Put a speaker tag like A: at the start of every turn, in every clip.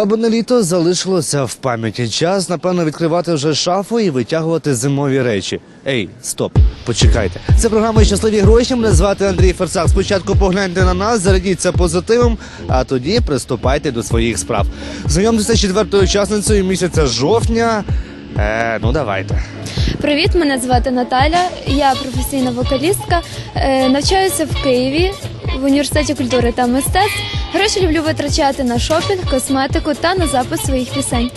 A: Бабине літо залишилося в пам'яті. Час, напевно, відкривати вже шафу і витягувати зимові речі. Ей, стоп, почекайте. Це програма Щасливі гроші. Мене звати Андрій Ферсак. Спочатку погляньте на нас, зарядіться позитивом, а тоді приступайте до своїх справ. Знайомтеся з четвертою учасницею місяця жовтня. Е, ну давайте.
B: Привіт, мене звати Наталя. Я професійна вокалістка. Е, Навчаюся в Києві в університеті культури та мистецтв. Гроші люблю витрачати на шопінг, косметику та на запис своїх пісень.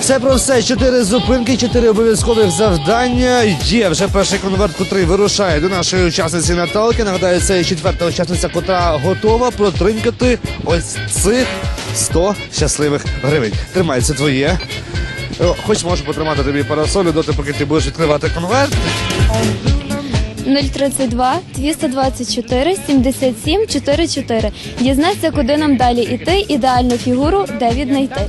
A: Все про все. Чотири зупинки, чотири обов'язкових завдання. Є вже перший конверт, котрий вирушає до нашої учасниці Наталки. Нагадаю, це четверта учасниця, котра готова протринкати ось цих 100 щасливих гривень. Тримай, це твоє. Хоч можу потримати тобі парасолю доти, поки ти будеш відкривати конверт.
B: 032 224 77 44. Дізнайся, куди нам далі іти. Ідеальну фігуру, де віднайти.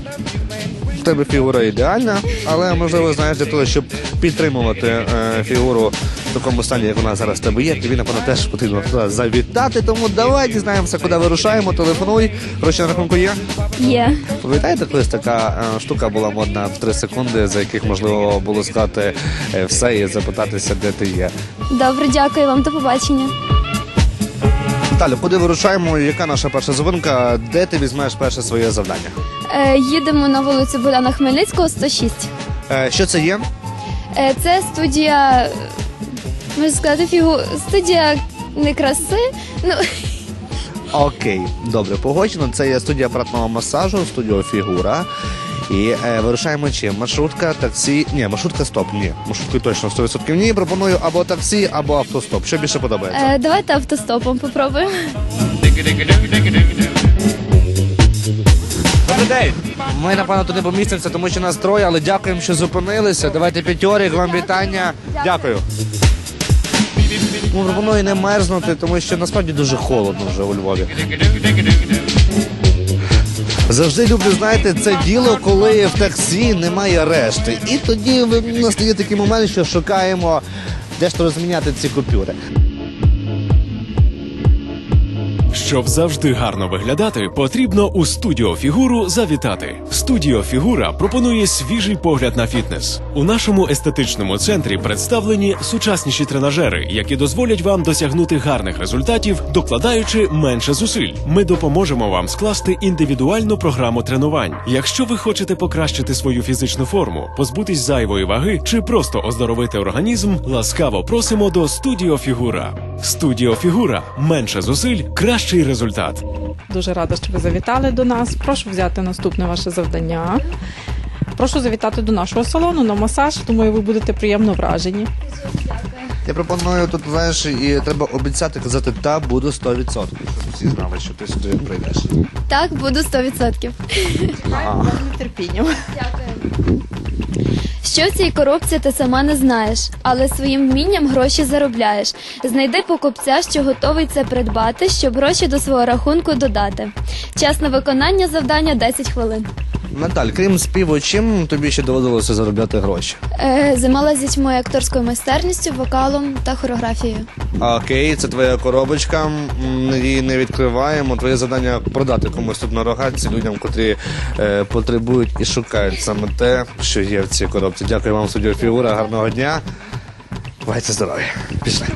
A: Тебе фігура ідеальна, але можливо, знаєш, для того, щоб підтримувати е, фігуру в такому стані, як вона зараз в тебе є, тобі напевно теж потрібно туди завітати. Тому давай дізнаємося, куди вирушаємо. Телефонуй. Гроші на рахунку є.
B: Є.
A: Пам'ятаєте, колись така е, штука була модна в 3 секунди, за яких можливо було сказати е, все і запитатися, де ти є.
B: Добре, дякую вам. До побачення.
A: Далі, куди вирушаємо? Яка наша перша зупинка? Де ти візьмеш перше своє завдання?
B: Е, Їдемо на вулицю Богдана Хмельницького, 106.
A: Е, що це є?
B: Е, Це студія, можна сказати, фігу... студія не краси. Ну,
A: Окей, добре, погоджено. Це є студія апаратного масажу, студіо фігура. І е, вирушаємо чим? Маршрутка, таксі. Ні, маршрутка стоп. Ні, маршрутки точно 100% ні. Пропоную або таксі, або автостоп. Що більше подобається?
B: е, давайте автостопом попробуємо.
A: День. Ми напевно туди помістимося, тому що нас троє, але дякуємо, що зупинилися. Давайте п'ятьорік, вам вітання. Дякую. Ну, пропоную не мерзнути, тому що насправді дуже холодно вже у Львові. Завжди люблю, знаєте, це діло, коли в таксі немає решти. І тоді в- настає такий момент, що шукаємо, де ж то розміняти ці купюри.
C: Щоб завжди гарно виглядати, потрібно у студіо фігуру завітати. Студіо Фігура пропонує свіжий погляд на фітнес. У нашому естетичному центрі представлені сучасніші тренажери, які дозволять вам досягнути гарних результатів, докладаючи менше зусиль. Ми допоможемо вам скласти індивідуальну програму тренувань. Якщо ви хочете покращити свою фізичну форму, позбутись зайвої ваги чи просто оздоровити організм, ласкаво просимо до Студіо Фігура. Студіо Фігура менше зусиль, кращий результат.
D: Дуже рада, що ви завітали до нас. Прошу взяти наступне ваше завдання. Прошу завітати до нашого салону на масаж. Думаю, ви будете приємно вражені.
A: Я пропоную тут, знаєш, і треба обіцяти казати та буду 100%, щоб всі знали, що ти сюди прийдеш.
B: Так, буду 100%.
D: З терпінням.
B: Що в цій коробці ти сама не знаєш, але своїм вмінням гроші заробляєш. Знайди покупця, що готовий це придбати, щоб гроші до свого рахунку додати. Час на виконання завдання 10 хвилин.
A: Наталь, крім співу, чим тобі ще доводилося заробляти гроші?
B: Е, займалася з дітьми акторською майстерністю, вокалом та хореографією.
A: Окей, це твоя коробочка. м, Її не відкриваємо. Твоє завдання продати комусь тут на рогатці людям, котрі е, потребують і шукають саме те, що є в цій коробці. Дякую вам, студіо фігура. Гарного дня. Бувайте здорові. Пішли.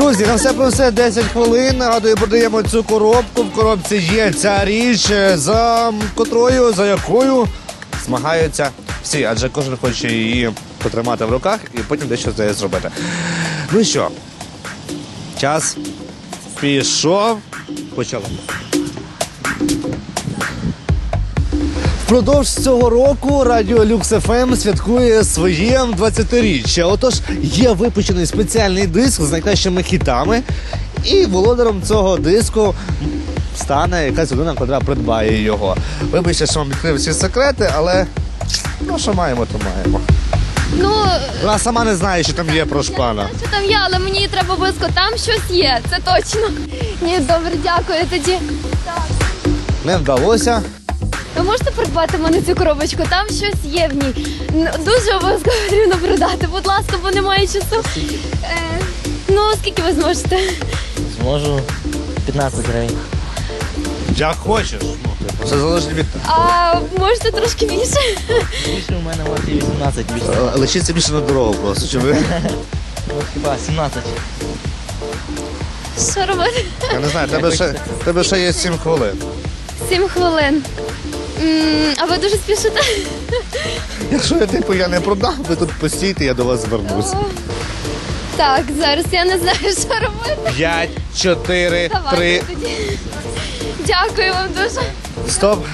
A: Друзі, на все про все 10 хвилин. Нагадую, продаємо цю коробку. В коробці є ця річ, е, за котрою, за якою змагаються всі, адже кожен хоче її потримати в руках і потім дещо з зробити. Ну що, час пішов. Почали. Впродовж цього року Радіо Люкс ФМ святкує своє 20-річчя. Отож, є випущений спеціальний диск з найкращими хітами, і володарем цього диску стане якась людина, яка придбає його. Вибачте, що вам відкрив всі секрети, але ну що маємо, то маємо.
B: Ну,
A: Вона сама не знає, що там є про шпана.
B: що там є, але мені треба близько, там щось є, це точно. Ні, добре, дякую тоді.
A: Не вдалося.
B: Ви можете придбати мене цю коробочку? Там щось є в ній. Дуже обов'язково потрібно продати. Будь ласка, бо немає часу. Е, ну, скільки ви зможете?
E: Зможу 15 гривень.
A: Як хочеш. Це залежить від
B: А можете трошки більше?
E: Більше у мене от і 18 більше.
A: Лишиться більше на дорогу просто. Чи ви?
E: От хіба 17.
B: Що робити?
A: Я не знаю, тебе ще, тебе ще є 7 хвилин.
B: Сім хвилин. М, А ви дуже спішите?
A: Якщо я типу я не продам, ви тут постійте, я до вас звернусь.
B: Так, зараз я не знаю, що робити.
A: 5, 4, 3.
B: Давайте тоді. Дякую вам дуже.
A: Стоп.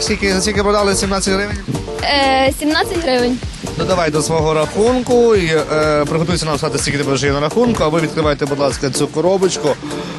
A: Скільки, скільки продали 17 гривень?
B: Е, 17 гривень.
A: Ну давай до свого рахунку і е, приготуйся нам сказати, скільки тебе вже є на рахунку, а ви відкривайте, будь ласка, цю коробочку.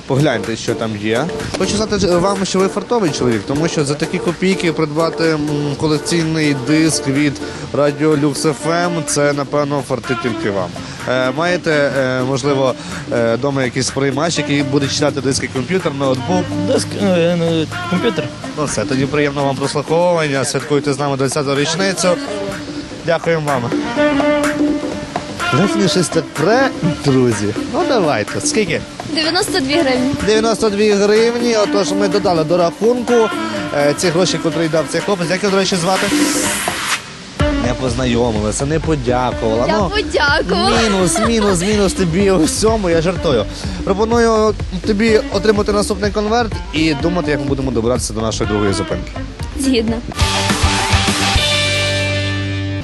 A: Погляньте, що там є. Хочу сказати вам, що ви фартовий чоловік, тому що за такі копійки придбати м, колекційний диск від Радіо Люкс ФМ це напевно фартить тільки вам. Е, маєте, е, можливо, е, вдома якийсь приймач, який буде читати диски комп'ютер, ноутбук.
E: Диск, е, ну, комп'ютер.
A: Ну все, тоді приємного вам прослуховування. Святкуйте з нами 20-ту річницю. Дякуємо вам. Лев щось так пре, друзі. Ну давайте. Скільки?
B: 92 гривні.
A: 92 гривні. Отож, ми додали до рахунку е, ці гроші, котрі дав цей хлопець. Як його, до речі, звати? Не познайомилися, не подякувала.
B: Я
A: ну,
B: подякувала.
A: Мінус, мінус, мінус тобі у всьому, я жартую. Пропоную тобі отримати наступний конверт і думати, як ми будемо добиратися до нашої другої зупинки.
B: Згідно.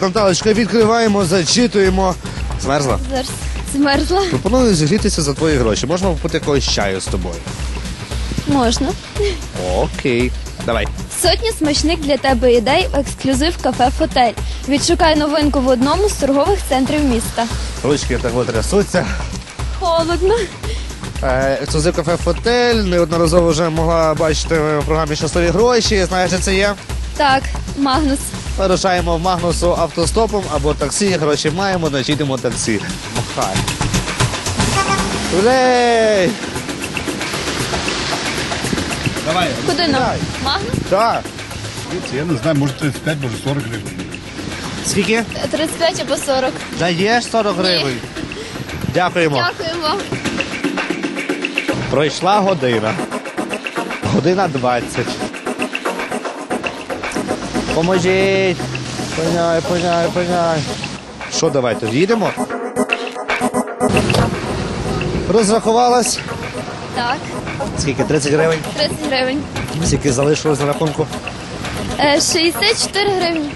A: Наталочка, відкриваємо, зачитуємо. Змерзла?
B: Зараз змерзла.
A: Пропоную зігрітися за твої гроші. Можна попити якогось чаю з тобою.
B: Можна.
A: Окей. Давай.
B: Сотні смачних для тебе ідей в ексклюзив кафе Фотель. Відшукай новинку в одному з торгових центрів міста.
A: Ручки так от трясуться.
B: Холодно.
A: Е, Ексклюзив кафе Фотель. Неодноразово вже могла бачити в програмі щасливі гроші. Знаєш, що це є?
B: Так, Магнус.
A: Вирушаємо в Магнусу автостопом або таксі. Гроші маємо, значить йдемо таксі. Махай. Улей! Давай.
B: Куди нам? Магнус?
A: Так.
F: Я не знаю, може 35, може 40 гривень.
A: Скільки?
B: 35 або 40.
A: Даєш 40 гривень. Дякуємо.
B: Дякую вам.
A: Пройшла година. Година 20. Поможіть. Поняй, поняй, поняй. Що, давайте, їдемо? Розрахувалась.
B: Так,
A: Скільки? 30 гривень?
B: 30 гривень.
A: Скільки залишилось на рахунку?
B: Е, 64 гривні.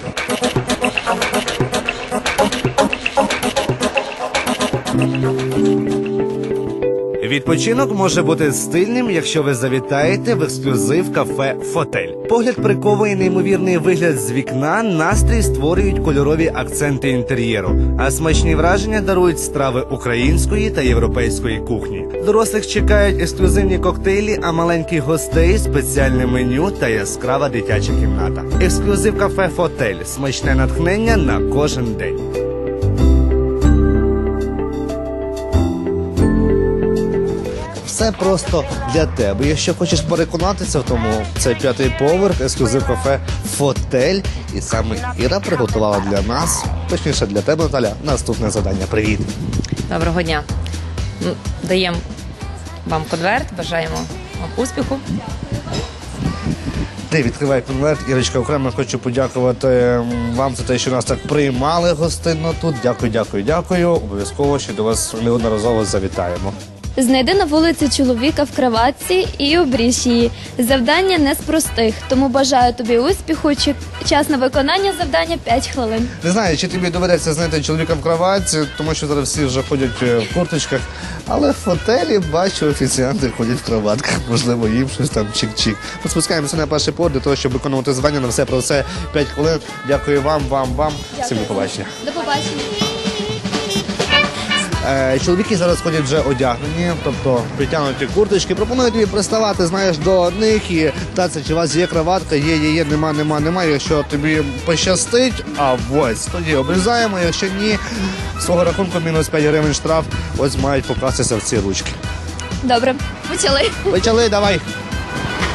A: Відпочинок може бути стильним, якщо ви завітаєте в ексклюзив кафе Фотель. Погляд приковує неймовірний вигляд з вікна, настрій створюють кольорові акценти інтер'єру, а смачні враження дарують страви української та європейської кухні. Дорослих чекають ексклюзивні коктейлі, а маленьких гостей спеціальне меню та яскрава дитяча кімната. Ексклюзив кафе Фотель смачне натхнення на кожен день. Все просто для тебе. Якщо хочеш переконатися в тому, це п'ятий поверх, ексклюзив кафе Фотель. І саме Іра приготувала для нас, точніше для тебе, Наталя, наступне завдання. Привіт.
G: Доброго дня. Ну, Даємо вам конверт, бажаємо вам успіху.
A: Ти відкривай конверт. Ірочка, окремо хочу подякувати вам за те, що нас так приймали гостинно тут. Дякую, дякую, дякую. Обов'язково ще до вас неодноразово завітаємо.
B: Знайди на вулиці чоловіка в кроватці і обріж її. Завдання не з простих, тому бажаю тобі успіху. Час на виконання завдання 5 хвилин.
A: Не знаю, чи тобі доведеться знайти чоловіка в кроватці, тому що зараз всі вже ходять е, в курточках. Але в готелі бачу, офіціанти ходять в кроватках, можливо, їм щось там чик-чик. Ми спускаємося на перший поверх для того, щоб виконувати звання на все про все 5 хвилин. Дякую вам, вам, вам. Всім до побачення.
B: До побачення.
A: Е, чоловіки зараз ходять вже одягнені, тобто притягнуті курточки. Пропоную тобі приставати, знаєш, до них і питатися, чи у вас є кроватка, є, є, є, нема, нема, нема. Якщо тобі пощастить, а ось тоді обрізаємо. Якщо ні, з свого рахунку мінус 5 гривень штраф. Ось мають покластися в ці ручки.
B: Добре, почали.
A: Почали, давай.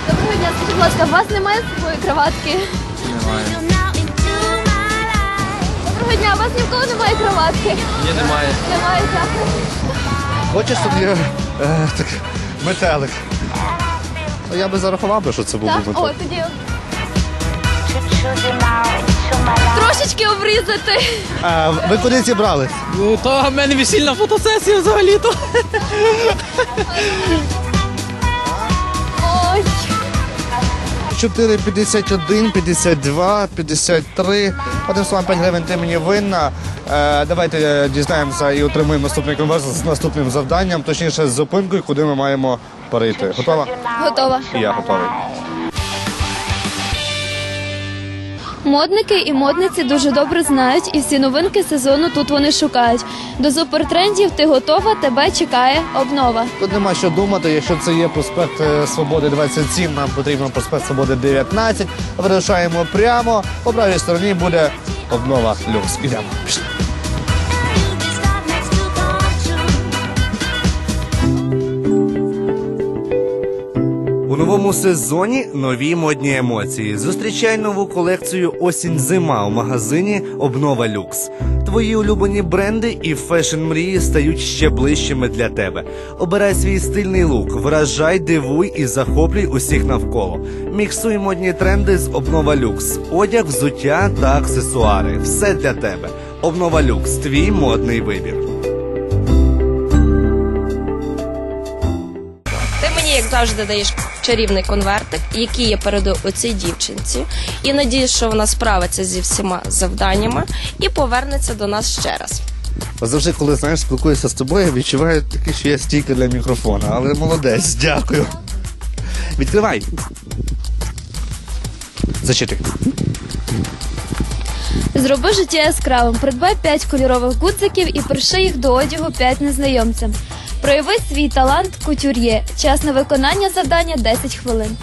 B: Доброго дня, скажіть, будь ласка, у вас немає з собою кроватки? Доброго дня, у вас ні в кого немає кроватки? Ні, немає. Немає, дякую.
A: Хочеш собі е, так, метелик? Ну, Я би зарахував би, що це був
B: Так?
A: би
B: О, тоді. Трошечки обрізати.
A: А, ви куди зібрались?
E: Ну, то в мене весільна фотосесія взагалі-то.
A: 4, 51, 52, 53. Одним словом, 5 гривень ти мені винна. Е, давайте е, дізнаємося і отримуємо наступний конверс з наступним завданням, точніше з зупинкою, куди ми маємо перейти. Готова?
B: Готова.
A: І я готовий.
B: Модники і модниці дуже добре знають, і всі новинки сезону тут вони шукають. До супертрендів ти готова, тебе чекає обнова.
A: Тут нема що думати, якщо це є проспект е, Свободи 27, нам потрібно проспект Свободи 19. Вирушаємо прямо. По правій стороні буде обнова люкс. Ідемо. Пішли. Новому сезоні нові модні емоції. Зустрічай нову колекцію Осінь-зима у магазині Обнова Люкс. Твої улюблені бренди і фешн мрії стають ще ближчими для тебе. Обирай свій стильний лук, вражай, дивуй і захоплюй усіх навколо. Міксуй модні тренди з Обнова Люкс. Одяг, взуття та аксесуари. Все для тебе. Обнова Люкс. Твій модний вибір.
H: Завжди, даєш чарівний конвертик, який я передаю оцій дівчинці, і надіюсь, що вона справиться зі всіма завданнями і повернеться до нас ще раз.
A: Завжди, коли знаєш, спілкуюся з тобою, відчуваю таке, що я стійка для мікрофона. Але молодець, дякую. Відкривай. Зачити.
B: Зроби життя яскравим, придбай 5 кольорових гудзиків і приши їх до одягу 5 незнайомцям. Прояви свій талант кутюр'є. Час на виконання завдання 10 хвилин.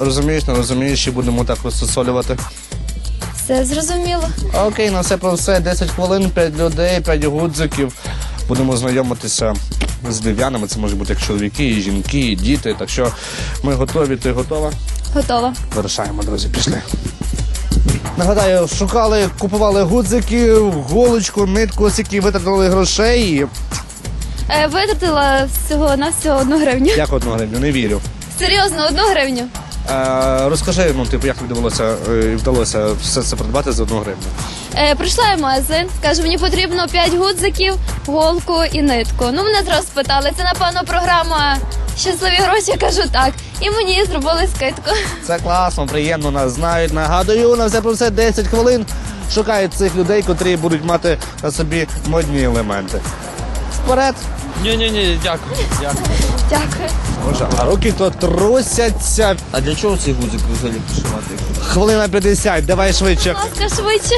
A: розумієш, не розумієш, і будемо так розсолювати.
B: Все зрозуміло.
A: Окей, на все про все. 10 хвилин, 5 людей, 5 гудзиків. Будемо знайомитися з львів'янами. Це можуть бути як чоловіки, і жінки, і діти. Так що ми готові, ти готова?
B: Готова.
A: Вирушаємо, друзі, пішли. Нагадаю, шукали, купували гудзики, голочку, нитку, скільки витратили грошей.
B: Е, витратила всього на всього одну гривню.
A: Як одну гривню, не вірю.
B: Серйозно, одну гривню.
A: Е, розкажи, ну, типу, як тобі вдалося, е, вдалося все це придбати за одну гривню?
B: Е, прийшла я в магазин, каже, мені потрібно 5 гудзиків, голку і нитку. Ну, мене зразу спитали, це напевно програма Щасливі гроші, я кажу так. І мені зробили скидку.
A: Це класно, приємно, нас знають. Нагадую, на все про все 10 хвилин шукають цих людей, котрі будуть мати на собі модні елементи. Вперед!
E: Ні-ні-ні, дякую. дякую.
B: Дякую.
A: Боже, а руки то трусяться.
E: А для чого цей гудзик взагалі пришивати?
A: Хвилина 50, давай швидше.
B: Будь ласка, швидше.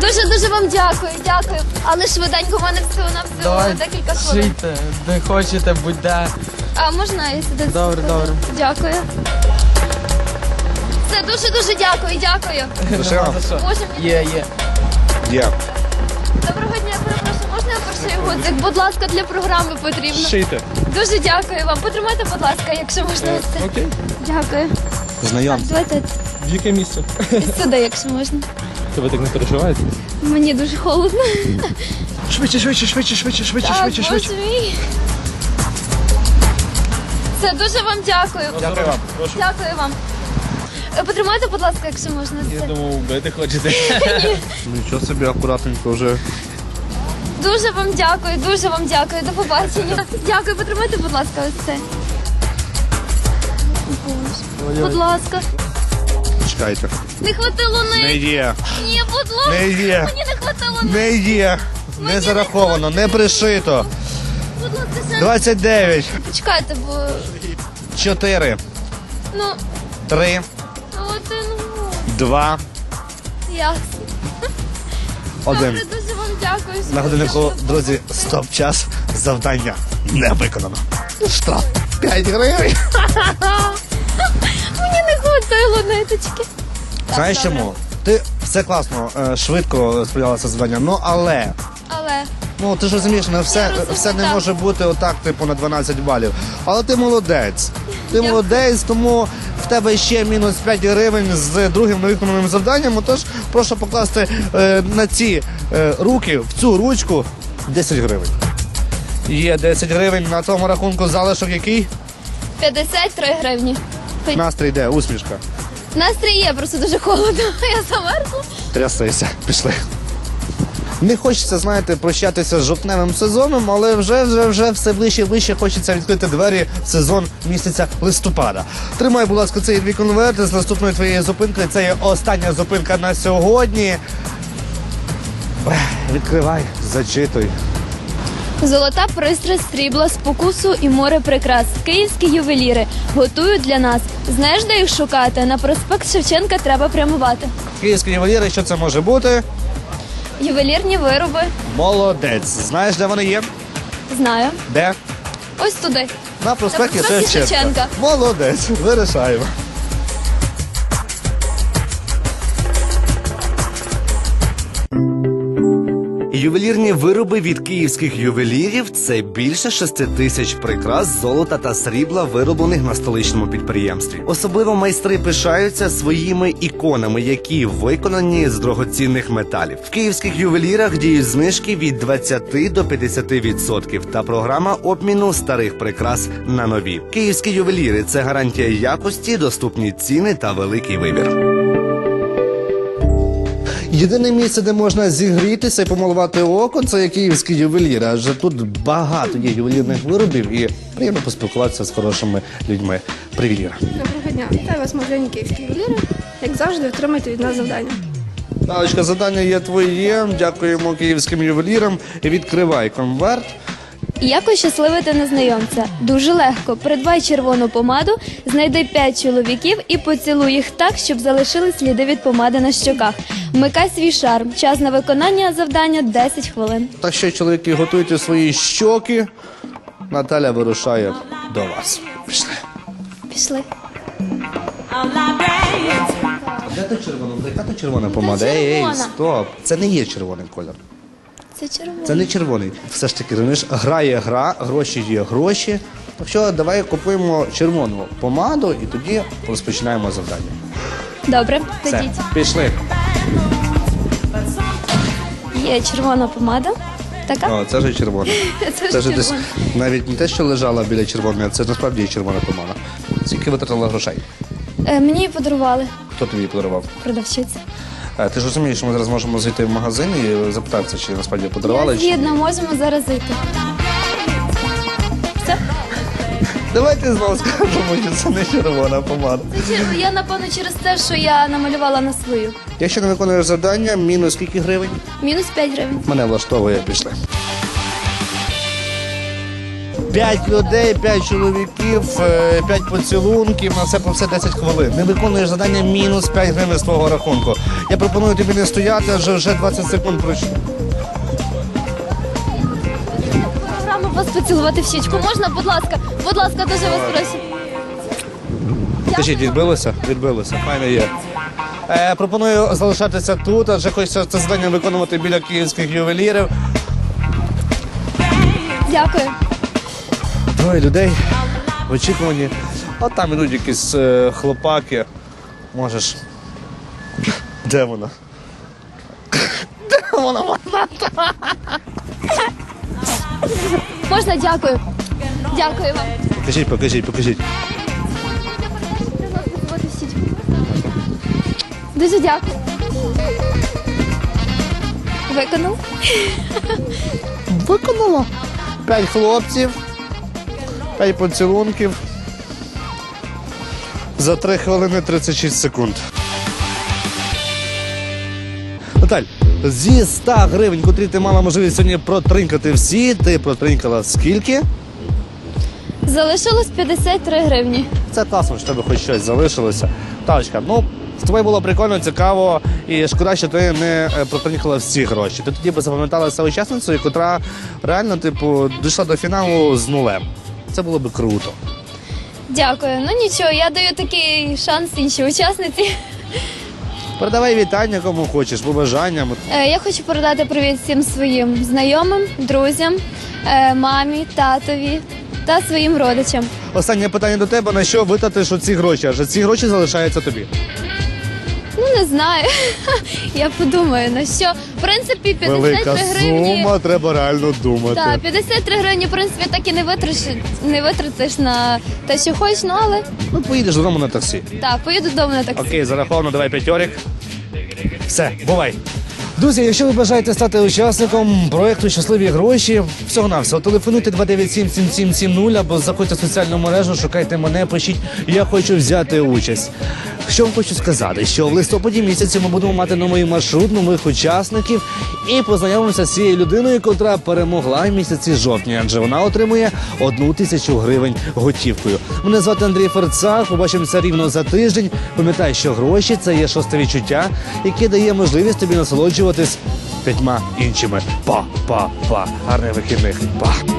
B: Дуже дуже вам дякую, дякую. Але швиденько в мене всього на всього декілька хвилин.
E: Шийте, де хочете, будь-де.
B: А можна я сюди?
E: Добре, добре.
B: Дякую. Все, дуже дуже дякую, дякую.
A: Зашивав?
B: Може мені
E: Є, є.
A: Є.
B: доброго дня, перепрошую, гудзик? Будь ласка, для програми потрібно.
E: Шийте.
B: Дуже дякую вам. Потримайте, будь ласка, якщо можна це.
E: Окей.
B: Дякую.
A: Знайом.
B: Давайте
E: В яке місце?
B: сюди, якщо можна.
E: То ви так не переживаєте?
B: Мені дуже холодно.
F: Швидше, швидше, швидше, швидше, швидше,
B: Так,
F: швидше, швидше.
B: боже мій. Все, дуже вам дякую.
A: Дякую вам.
B: Дякую вам. Е, Потримайте, будь ласка, якщо можна. Це.
E: думав, вбити хочете.
A: Нічого собі акуратненько вже.
B: Дуже вам дякую, дуже вам дякую. До побачення. Дякую, потримайте, будь ласка, ось це. Боже. Будь ласка.
A: Чекайте.
B: Не хватило
A: Не
B: неї.
A: є.
B: Ні, будь ласка.
A: Не є.
B: Мені не хватило неї.
A: Не є. Не зараховано, не пришито.
B: Будь ласка, ще.
A: 29,
B: Почекайте, бо
A: 4,
B: ну
A: 3,
B: один
A: 2,
B: Ясно.
A: 1.
B: Добре, дуже дякую.
A: На годиннику, друзі, стоп час. Завдання не виконано. Штраф 5 гривень.
B: Мені не хватило ниточки.
A: Знаєш чому? Ти все класно, е, швидко справлялася з завданням, ну але.
B: Але
A: Ну ти ж розумієш, не все,
B: розумію,
A: все не
B: так.
A: може бути отак, типу, на 12 балів. Але ти молодець. Ти молодець, тому в тебе ще мінус 5 гривень з другим невиконаним завданням. Отож, прошу покласти е, на ці е, руки, в цю ручку 10 гривень. Є 10 гривень на тому рахунку залишок який?
B: 53 гривні.
A: Настрій йде, усмішка.
B: Настрій є, просто дуже холодно. Я замерзла.
A: Трясися, пішли. Не хочеться, знаєте, прощатися з жовтневим сезоном, але вже вже вже все ближче і ближче хочеться відкрити двері в сезон місяця листопада. Тримай, будь ласка, цей дві конверти з наступної твоєї зупинки. Це є остання зупинка на сьогодні. Відкривай, зачитуй.
B: Золота пристрасть срібла, спокусу і море прикрас. Київські ювеліри готують для нас. Знаєш, де їх шукати? На проспект Шевченка треба прямувати.
A: Київські ювеліри, що це може бути?
B: Ювелірні вироби.
A: Молодець. Знаєш, де вони є?
B: Знаю.
A: Де?
B: Ось туди.
A: На проспекті. Шевченка. Молодець, вирішаємо. Ювелірні вироби від київських ювелірів це більше 6 тисяч прикрас золота та срібла, вироблених на столичному підприємстві. Особливо майстри пишаються своїми іконами, які виконані з дорогоцінних металів. В київських ювелірах діють знижки від 20 до 50% та програма обміну старих прикрас на нові. Київські ювеліри це гарантія якості, доступні ціни та великий вибір. Єдине місце, де можна зігрітися і помалувати око, це є київські ювеліри. Адже тут багато є ювелірних виробів і приємно поспілкуватися з хорошими людьми. Привіт, Іра.
I: Доброго дня. Вітаю вас, мовляні Київські ювеліри. Як завжди, отримайте від нас завдання.
A: Налочка, завдання є твоє. Дякуємо київським ювелірам. Відкривай конверт.
B: Як ощасливити незнайомця? Дуже легко. Придбай червону помаду, знайди 5 чоловіків і поцілуй їх так, щоб залишили сліди від помади на щоках. Вмикай свій шарм. Час на виконання завдання 10 хвилин.
A: Так що, чоловіки, готуйте свої щоки. Наталя вирушає до вас. Пішли.
B: Пішли.
A: Де та червона? Яка та червона помада? Ей, ей,
B: червона.
A: стоп. Це не є червоний колір.
B: Це червоно.
A: Це не червоний. Все ж таки, розумієш, гра є гра, гроші є гроші. Так що давай купуємо червону помаду і тоді розпочинаємо завдання.
B: Добре,
A: Все,
B: ходіть.
A: пішли.
B: Є червона помада. Така?
A: О, це ж червона.
B: Це ж
A: Це ж десь
B: червона.
A: навіть не те, що лежала біля червоної, а це насправді є червона помада. Скільки витратила грошей?
B: Е, мені її подарували
A: Хто тобі її подарував?
B: продавчиця.
A: Е, Ти ж розумієш, що ми зараз можемо зайти в магазин і запитатися, чи насправді подарували. Чи ні.
B: згідна, можемо зараз зайти. Все?
A: Давайте знову скажемо, що це не червона помада.
B: Це чер- Я напевно через те, що я намалювала на свою.
A: Якщо не виконуєш завдання, мінус скільки гривень?
B: Мінус 5 гривень.
A: Мене влаштовує, пішли. П'ять людей, п'ять чоловіків, е, п'ять поцілунків, на все про все 10 хвилин. Не виконуєш завдання мінус 5 гривень з твого рахунку. Я пропоную тобі не стояти, адже вже 20 секунд пройшло.
B: Програму вас поцілувати в щічку. Можна, будь ласка, будь ласка, дуже вас прошу.
A: Скажіть, відбилося? Відбилося. Файне є. Е, пропоную залишатися тут, адже хочеться це завдання виконувати біля київських ювелірів.
B: Дякую.
A: Двоє людей в очікуванні. А там ідуть якісь е, хлопаки. Можеш. Де вона? Де вона?
B: Можна, дякую. Дякую вам.
A: Покажіть, покажіть, покажіть.
B: Дуже дякую. Виконав?
A: Виконала. П'ять хлопців, п'ять поцілунків. За 3 хвилини 36 секунд. Наталь, зі 100 гривень, котрі ти мала можливість сьогодні протринкати всі, ти протринкала скільки?
B: Залишилось 53 гривні.
A: Це класно, що тебе хоч щось залишилося. Талочка, ну з тобою було прикольно, цікаво, і шкода, що ти не е, проникла всі гроші. Ти тоді би запам'яталася учасницею, котра реально, типу, дійшла до фіналу з нулем. Це було би круто.
B: Дякую. Ну нічого, я даю такий шанс іншій учасниці.
A: Передавай вітання, кому хочеш, побажанням.
B: Е, Я хочу передати привіт всім своїм знайомим, друзям, е, мамі, татові та своїм родичам.
A: Останнє питання до тебе: на що витратиш оці гроші? Адже ці гроші залишаються тобі.
B: Ну не знаю. Я подумаю на що. В принципі, 53
A: Велика
B: гривні.
A: сума, треба реально думати.
B: Так, 53 гривні, в принципі, так і не витратиш, не витратиш на те, що хочеш, ну але
A: Ну, поїдеш додому на таксі.
B: так, поїду додому на таксі.
A: Окей, зараховано, давай п'ятьорик. Все, бувай. Друзі, якщо ви бажаєте стати учасником проекту Щасливі гроші, всього навсього телефонуйте 297-7770 або заходьте в соціальну мережу, шукайте мене, пишіть, я хочу взяти участь. Що вам хочу сказати, що в листопаді місяці ми будемо мати новий маршрут, нових учасників і познайомимося з цією людиною, котра перемогла місяці жовтня, адже вона отримує одну тисячу гривень готівкою. Мене звати Андрій Ферцак. Побачимося рівно за тиждень. Пам'ятай, що гроші це є шосте відчуття, яке дає можливість тобі насолоджуватись п'ятьма іншими. Па-па-па. Гарних вихідних. Па.